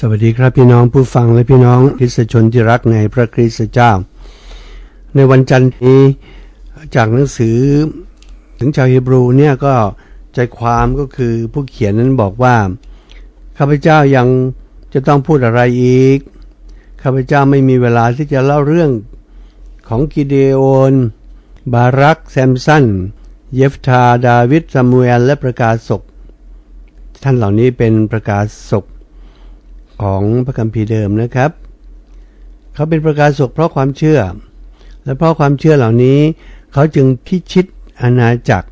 สวัสดีครับพี่น้องผู้ฟังและพี่น้องคริสชนที่รักในพระคริสต์เจ้า ในวันจันทร์นี้จากหนังสือถึงชาวฮีบรูเนี่ยก็ใจความก็คือผู้เขียนนั้นบอกว่าข้าพเจ้ายังจะต้องพูดอะไรอีกข้าพเจ้าไม่มีเวลาที่จะเล่าเรื่องของกิเดโอนบารักแซมสันเยฟธาดาวิดซามูเอลและประกาศศกท่านเหล่านี้เป็นประกาศศก ของพระคัมภีร์เดิมนะครับ เขาเป็นประกาศศกเพราะความเชื่อ และเพราะความเชื่อเหล่านี้ เขาจึงพิชิตอาณาจักร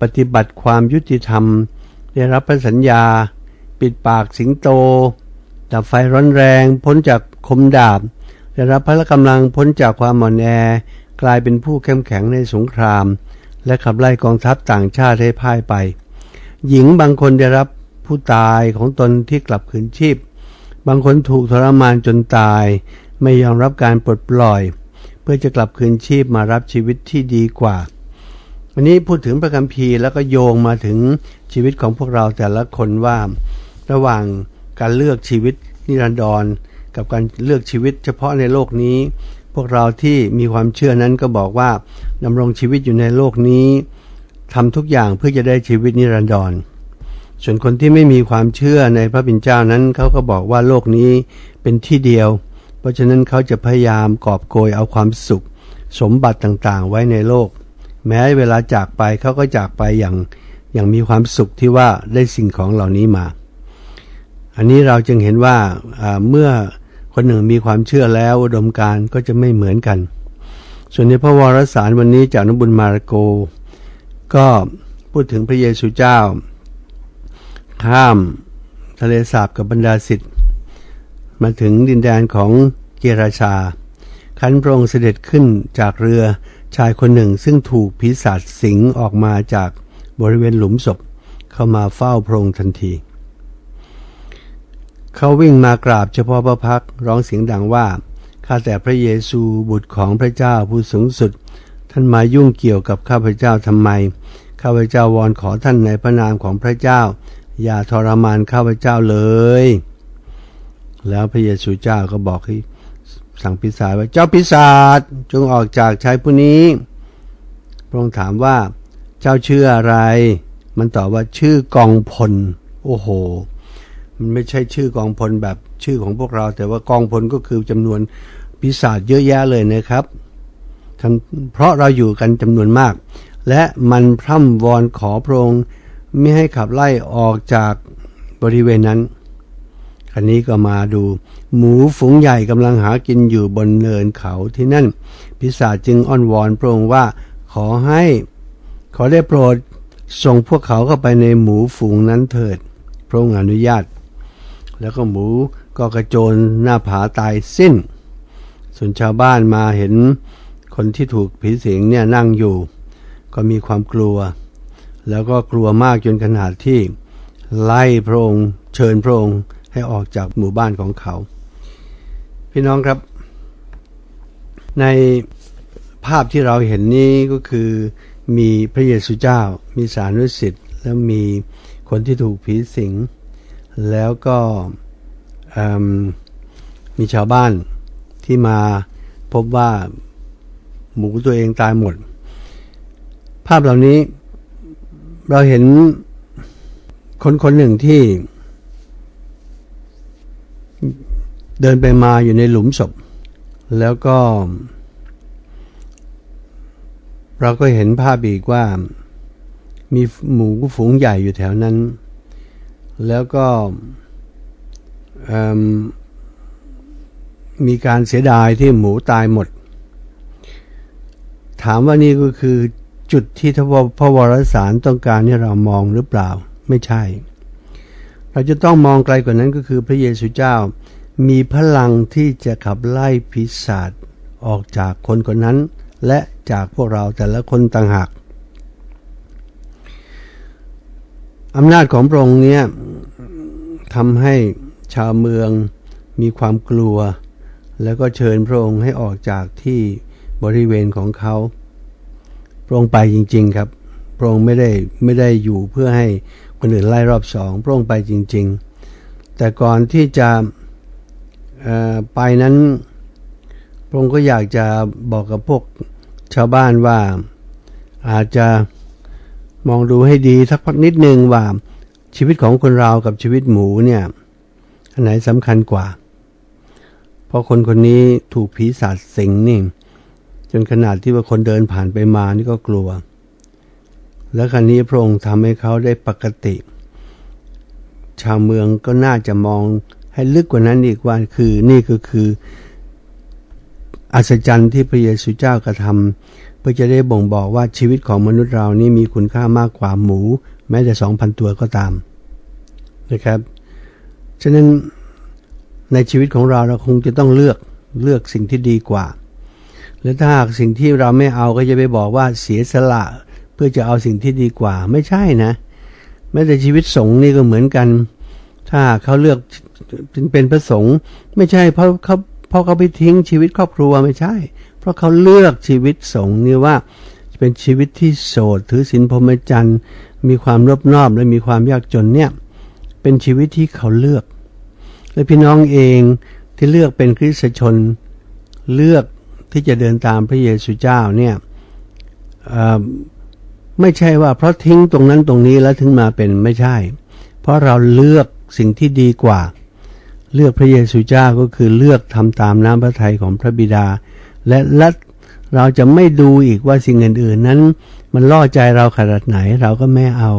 ปฏิบัติความยุติธรรม ได้รับพระสัญญา ปิดปากสิงโตดับไฟร้อนแรงพ้นจากคมดาบ ได้รับพละกำลังพ้นจากความอ่อนแอกลายเป็นผู้เข้มแข็งในสงคราม และขับไล่กองทัพต่างชาติให้พ่ายไป หญิงบางคนได้รับผู้ตายของตนที่กลับคืนชีพ บางคนถูกทรมานจนตาย ไม่ยอมรับการปลดปล่อย เพื่อจะกลับคืนชีพมารับชีวิตที่ดีกว่าวันนี้พูดถึงพระคัมภีร์แล้วก็โยงมาถึงชีวิตของพวกเราแต่ละคนว่า ระหว่างการเลือกชีวิตนิรันดร กับการเลือกชีวิตเฉพาะในโลกนี้ พวกเราที่มีความเชื่อนั้นก็บอกว่าดำรงชีวิตอยู่ในโลกนี้ทำทุกอย่างเพื่อจะได้ชีวิตนิรันดร ส่วนคนที่ไม่มีความเชื่อในพระบิณเจ้านั้นเขาก็บอกว่าโลกนี้เป็นที่เดียว เพราะฉะนั้นเขาจะพยายามกอบโกยเอาความสุข สมบัติต่างๆ ไว้ในโลก แม้เวลาจากไปเขาก็จากไปอย่างอย่างมีความสุขที่ว่าได้สิ่งของเหล่านี้มา อันนี้เราจึงเห็นว่าเมื่อคนหนึ่งมีความเชื่อแล้วอุดมการก็จะไม่เหมือนกัน ส่วนในพระวรสารวันนี้จากนบุญมาระโก ก็พูดถึงพระเยซูเจ้า ข้ามทะเลสาบกับบรรดาสิทธิ์มาถึงดินแดนของเกราชาขันพระองค์เสด็จขึ้นจากเรือชายคนหนึ่งซึ่งถูกพิศาจสิงออกมาจากบริเวณหลุมศพเข้ามาเฝ้าพระองค์ทันที เขาวิ่งมากราบเฉพาะพระพักร้องเสียงดังว่าข้าแต่พระเยซูบุตรของพระเจ้าผู้สูงสุด ท่านมายุ่งเกี่ยวกับข้าพเจ้าทำไมข้าพเจ้าวอนขอท่านในพระนามของพระเจ้า อย่าทรมานข้าพเจ้าเลย แล้วพระเยซูเจ้าก็บอกให้สั่งปีศาจว่าเจ้าปีศาจจงออกจากชายผู้นี้ พระองค์ถามว่าเจ้าชื่ออะไร มันตอบว่าชื่อกองพล โอ้โห มันไม่ใช่ชื่อกองพลแบบชื่อของพวกเรา แต่ว่ากองพลก็คือจำนวนปีศาจเยอะแยะเลยนะครับเพราะเราอยู่กันจำนวนมาก และมันพร่ำวอนขอพระองค์ ไม่ให้ขับไล่ออกจากบริเวณนั้นคันนี้ก็มาดู หมูฝูงใหญ่กำลังหากินอยู่บนเนินเขาที่นั่น พิศาจจึงอ้อนวอนพระองค์ว่าขอให้ ขอได้โปรดส่งพวกเขาเข้าไปในหมูฝูงนั้นเถิด พระองค์อนุญาต แล้วก็หมูก็กระโจนหน้าผาตายสิ้น ส่วนชาวบ้านมาเห็นคนที่ถูกผีสิงเนี่ยนั่งอยู่ ก็มีความกลัว แล้วก็กลัวมากจนขนาดที่ไล่พระองค์เชิญพระองค์ให้ออกจากหมู่บ้านของเขา พี่น้องครับ ในภาพที่เราเห็นนี้ก็คือมีพระเยซูเจ้า มีสานุสิทธิ์แล้วมีคนที่ถูกผีสิง แล้วก็มีชาวบ้านที่มาพบว่าหมูตัวเองตายหมด ภาพเหล่านี้ เราเห็นคนคนหนึ่งที่ เดินไปมาอยู่ในหลุมศพ แล้วก็ เราก็เห็นภาพอีกว่า มีหมูฝูงใหญ่อยู่แถวนั้น แล้วก็มีการเสียดายที่หมูตายหมด ถามว่านี่ก็คือ จุดที่ทวพระวรสารต้องการให้เรามองหรือเปล่า ไม่ใช่ เราจะต้องมองไกลกว่านั้นก็คือพระเยซูเจ้า มีพลังที่จะขับไล่พิศาจออกจากคนคนนั้น และจากพวกเราแต่ละคนต่างหากอำนาจของพระองค์เนี้ยทำให้ชาวเมืองมีความกลัว แล้วก็เชิญพระองค์ให้ออกจากที่บริเวณของเขา พระองค์ไปจริง ๆ ครับ พระองค์ไม่ได้ไม่ได้อยู่เพื่อให้คนอื่นไล่รอบสองพระองค์ไปจริง ๆ แต่ก่อนที่จะไปนั้นพระองค์ก็อยากจะบอกกับพวกชาวบ้านว่าอาจจะมองดูให้ดีสักพักนิดนึงว่าชีวิตของคนเรากับชีวิตหมูเนี่ยอันไหนสำคัญกว่า เพราะคนคนนี้ถูกผีศาจสิงนี่ จนขนาดที่ว่าคนเดินผ่านไปมานี่ก็กลัว แล้วครั้นี้พระองค์ทำให้เขาได้ปกติ ชาวเมืองก็น่าจะมองให้ลึกกว่านั้นอีกว่าคือนี่ก็คืออัศจรรย์ที่พระเยซูเจ้ากระทำเพื่อจะได้บ่งบอกว่าชีวิตของมนุษย์เรานี่มีคุณค่ามากกว่าหมู แม้แต่สองพันตัวก็ตามนะครับ ฉะนั้นในชีวิตของเราเราคงจะต้องเลือกเลือกสิ่งที่ดีกว่า และถ้าหากสิ่งที่เราไม่เอาก็จะไปบอกว่าเสียสละ เพื่อจะเอาสิ่งที่ดีกว่า ไม่ใช่นะแม้แต่ชีวิตสงฆ์นี่ก็เหมือนกัน ถ้าเขาเลือกเป็นพระสงฆ์ไม่ใช่เพราะเขาเพราะเขาไปทิ้งชีวิตครอบครัวไม่ใช่ เพราะเขาเลือกชีวิตสงฆ์นี่ว่าเป็นชีวิตที่โสดถือศีลพรหมจรรย์มีความรบนอบและมีความยากจนเนี่ยเป็นชีวิตที่เขาเลือก และพี่น้องเองที่เลือกเป็นคริสตชน เลือก ที่จะเดินตามพระเยซูเจ้าเนี่ยไม่ใช่ว่าเพราะทิ้งตรงนั้นตรงนี้แล้วถึงมาเป็นไม่ใช่ เพราะเราเลือกสิ่งที่ดีกว่า เลือกพระเยซูเจ้าก็คือเลือกทำตามน้ำพระทัยของพระบิดา และและเราจะไม่ดูอีกว่าสิ่งอื่นๆนั้น มันล่อใจเราขนาดไหนเราก็ไม่เอา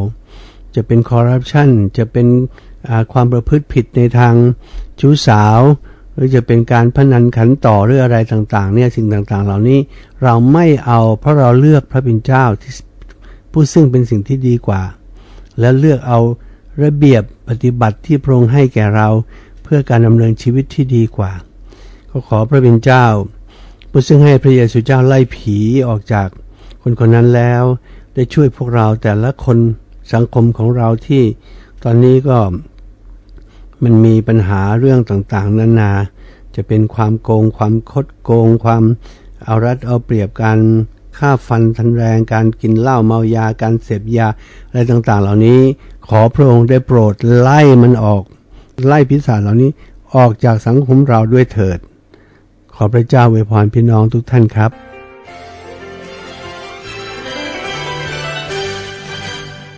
จะเป็นคอร์รัปชันจะเป็นความประพฤติผิดในทางชู้สาว หรือจะเป็นการพนันขันต่อหรืออะไรต่างๆ เนี่ยสิ่งต่างๆ เหล่านี้เราไม่เอาเพราะเราเลือกพระบิดเจ้าที่ผู้ซึ่งเป็นสิ่งที่ดีกว่า และเลือกเอาระเบียบปฏิบัติที่พระองค์ให้แก่เรา เพื่อการดำเนินชีวิตที่ดีกว่า ก็ขอพระบิดเจ้า ผู้ซึ่งให้พระเยซูเจ้าไล่ผีออกจากคนคนนั้นแล้ว ได้ช่วยพวกเราแต่ละคนสังคมของเราที่ตอนนี้ก็ มันมีปัญหาเรื่องต่างๆ นานา จะเป็นความโกง ความคดโกง ความเอารัดเอาเปรียบการฆ่าฟันทันแรงการกินเหล้าเมายาการเสพยา อะไรต่างๆ เหล่านี้ ขอพระองค์ได้โปรดไล่มันออก ไล่พิศาจเหล่านี้ออกจากสังคมเราด้วยเถิด ขอพระเจ้าอวยพรพี่น้องทุกท่านครับ